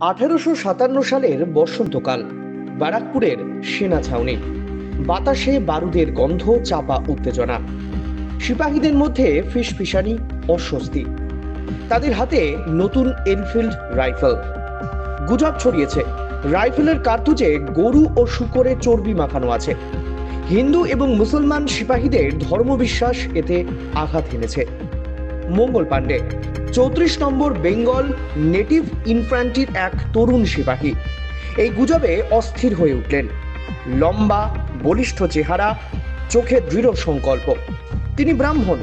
আঠেরোশো সাতান্ন সালের বসন্তকাল ব্যারাকপুরের সেনা ছাউনি। বাতাসে বারুদের গন্ধ, চাপা উত্তেজনা। সিপাহীদের মধ্যে ফিসফিসানি, অস্বস্তি। তাদের হাতে নতুন এনফিল্ড রাইফেল। গুজব ছড়িয়েছে। রাইফেলের কার্তুজে গরু ও শুকরে চর্বি মাখানো আছে। হিন্দু এবং মুসলমান সিপাহীদের ধর্মবিশ্বাস এতে আঘাত এনেছে মঙ্গল পাণ্ডে, চৌত্রিশ নম্বর বেঙ্গল নেটিভ ইনফ্যান্ট্রির এক তরুণ সিপাহী। এই গুজবে অস্থির হয়ে উঠলেন। লম্বা, বলিষ্ঠ চেহারা, চোখে দৃঢ় সংকল্প। তিনি ব্রাহ্মণ,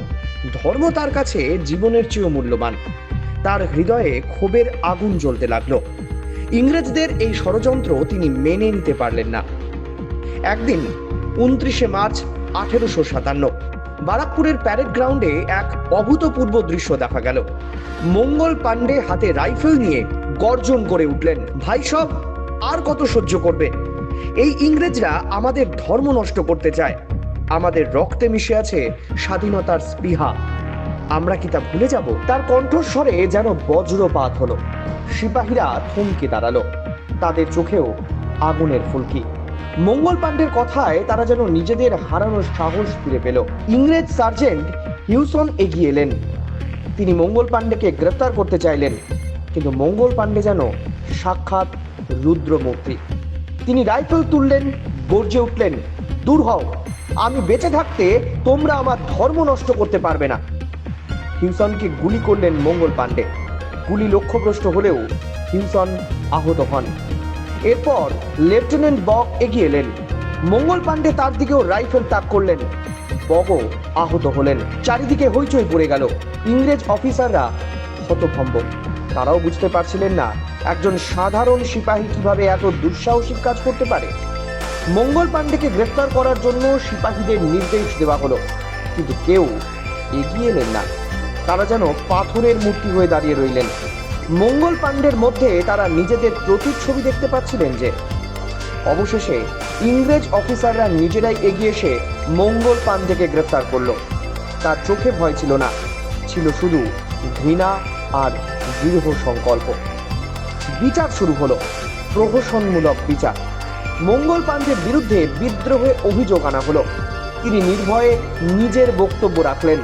ধর্ম তার কাছে জীবনের চেয়েও মূল্যবান। তার হৃদয়ে ক্ষোভের আগুন জ্বলতে লাগল। ইংরেজদের এই ষড়যন্ত্র তিনি মেনে নিতে পারলেন না। একদিন উনত্রিশে মার্চ আঠেরোশো সাতান্ন। বারাকপুরের প্যারেড গ্রাউন্ডে এক অভূতপূর্ব দৃশ্য দেখা গেল। মঙ্গল পাণ্ডে হাতে রাইফেল নিয়ে গর্জন করে উঠলেন, ভাই সব, আর কত সহ্য করবে? এই ইংরেজরা আমাদের ধর্ম নষ্ট করতে চায়। আমাদের রক্তে মিশে আছে স্বাধীনতার স্পৃহা। আমরা কি তা ভুলে যাব? তার কণ্ঠস্বরে যেন বজ্রপাত হলো। সিপাহীরা থমকে দাঁড়াল। তাদের চোখেও আগুনের ফুলকি। মঙ্গল পাণ্ডের কথায় তারা যেন নিজেদের হারানোর সাহস ফিরে পেল। ইংরেজ সার্জেন্ট হিউসন এগিয়ে এলেন। তিনি মঙ্গল পাণ্ডেকে গ্রেফতার করতে চাইলেন, কিন্তু মঙ্গল পাণ্ডে যেন সাক্ষাৎ রুদ্রমূর্তি। তিনি রাইফেল তুললেন, গর্জে উঠলেন, দূর হও, আমি বেঁচে থাকতে তোমরা আমার ধর্ম নষ্ট করতে পারবে না। হিউসনকে গুলি করলেন মঙ্গল পাণ্ডে। গুলি লক্ষ্যভ্রষ্ট হলেও হিউসন আহত হন। এরপর লেফটেন্যান্ট বক এগিয়ে এলেন। মঙ্গল পাণ্ডে তার দিকেও রাইফেল তাক করলেন। বগও আহত হলেন। চারিদিকে হইচই পড়ে গেল। ইংরেজ অফিসাররা হতভম্ব। তারাও বুঝতে পারছিলেন না, একজন সাধারণ সিপাহী কীভাবে এত দুঃসাহসিক কাজ করতে পারে। মঙ্গল পাণ্ডেকে গ্রেফতার করার জন্য সিপাহীদের নির্দেশ দেওয়া হলো, কিন্তু কেউ এগিয়ে এলেন না। তারা যেন পাথরের মূর্তি হয়ে দাঁড়িয়ে রইলেন। মঙ্গল পাণ্ডের মধ্যে তারা নিজেদের প্রতিচ্ছবি দেখতে পাচ্ছিলেন যে, অবশেষে ইংরেজ অফিসাররা নিজেরাই এগিয়ে এসে মঙ্গল পাণ্ডেকে গ্রেফতার করল। তার চোখে ভয় ছিল না, ছিল শুধু ঘৃণা আর দৃঢ় সংকল্প। বিচার শুরু হলো, প্রহসনমূলক বিচার। মঙ্গল পাণ্ডের বিরুদ্ধে বিদ্রোহে অভিযোগ আনা হলো। তিনি নির্ভয়ে নিজের বক্তব্য রাখলেন।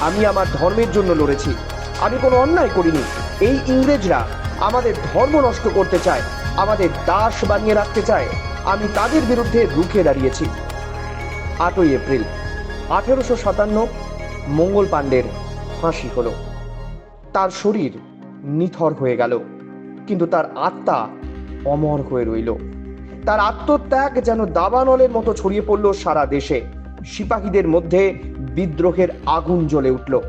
আমি আমার ধর্মের জন্য লড়েছি আমি কোনো অন্যায় করিনি। এই ইংরেজরা আমাদের ধর্ম নষ্ট করতে চায়, আমাদের দাস বানিয়ে রাখতে চায়। আমি তাদের বিরুদ্ধে রুখে দাঁড়িয়েছি। আটই এপ্রিল, আঠেরোশো সাতান্ন, মঙ্গল পাণ্ডের ফাঁসি হলো। তার শরীর নিথর হয়ে গেল, কিন্তু তার আত্মা অমর হয়ে রইল। তার আত্মত্যাগ যেন দাবানলের মতো ছড়িয়ে পড়ল সারা দেশে। সিপাহীদের মধ্যে বিদ্রোহের আগুন জ্বলে উঠল।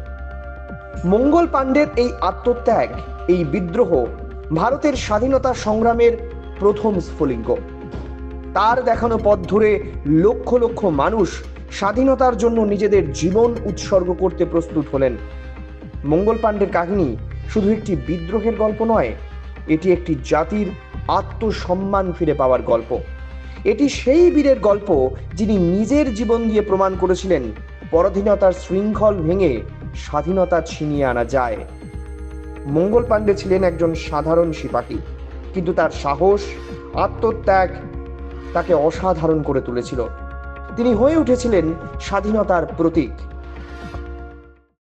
মঙ্গল পাণ্ডের এই আত্মত্যাগ, এই বিদ্রোহ ভারতের স্বাধীনতা সংগ্রামের প্রথম স্ফুলিঙ্গ। তার দেখানো পথ ধরে লক্ষ লক্ষ মানুষ স্বাধীনতার জন্য নিজেদের জীবন উৎসর্গ করতে প্রস্তুত হলেন। মঙ্গল পাণ্ডের কাহিনী শুধু একটি বিদ্রোহের গল্প নয়, এটি একটি জাতির আত্মসম্মান ফিরে পাওয়ার গল্প। এটি সেই বীরের গল্প যিনি নিজের জীবন দিয়ে প্রমাণ করেছিলেন, পরাধীনতার শৃঙ্খল ভেঙে স্বাধীনতা ছিনিয়ে আনা যায়। মঙ্গল পাণ্ডে ছিলেন একজন সাধারণ সিপাহী কিন্তু তার সাহস, আত্মত্যাগ তাকে অসাধারণ করে তুলেছিল। তিনি হয়ে উঠেছিলেন স্বাধীনতার প্রতীক।